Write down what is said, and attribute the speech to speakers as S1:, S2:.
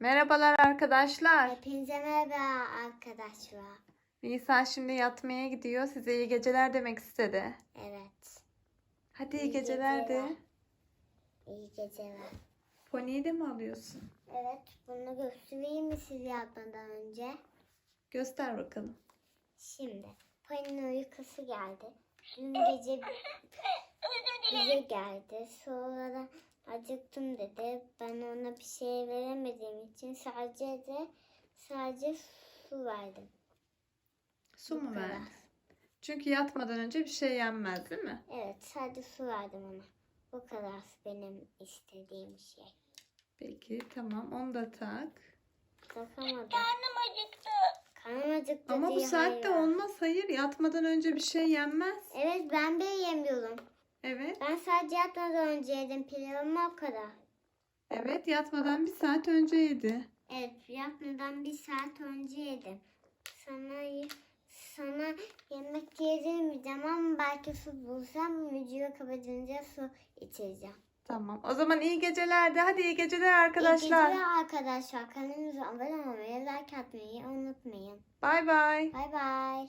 S1: Merhabalar arkadaşlar.
S2: Hepinize merhaba arkadaşlar.
S1: Nisa şimdi yatmaya gidiyor. Size iyi geceler demek istedi.
S2: Evet.
S1: Hadi iyi,
S2: İyi
S1: geceler de.
S2: geceler. İyi geceler.
S1: Pony'yi de mi alıyorsun?
S2: Evet bunu göstereyim mi size yatmadan önce?
S1: Göster bakalım.
S2: Şimdi Pani'nin uykusu geldi. Dün gece bize geldi. Sonra da acıktım dedi. Ben ona bir şey veremediğim için sadece de sadece su verdim.
S1: Su
S2: Bu
S1: mu
S2: kadar.
S1: verdin? Çünkü yatmadan önce bir şey yenmez değil mi?
S2: Evet sadece su verdim ona. Bu kadar benim istediğim şey.
S1: Peki tamam onu da tak.
S2: Takamadım. Karnım acıktı. Karnım acıktı
S1: Ama bu
S2: diye
S1: saatte
S2: hayır.
S1: olmaz. Hayır yatmadan önce bir şey yenmez.
S2: Evet ben de yemiyorum.
S1: Evet.
S2: Ben sadece yatmadan önce yedim pilavımı o kadar.
S1: Evet yatmadan bir saat önce yedi.
S2: Evet yatmadan bir saat önce yedim. Sana sana yemek yedirmeyeceğim ama belki su bulsam videoyu kapatınca su içeceğim.
S1: Tamam. O zaman iyi geceler de. Hadi iyi geceler arkadaşlar.
S2: İyi geceler arkadaşlar. Kanalımıza abone olmayı, like atmayı unutmayın.
S1: Bay bay.
S2: Bay bay.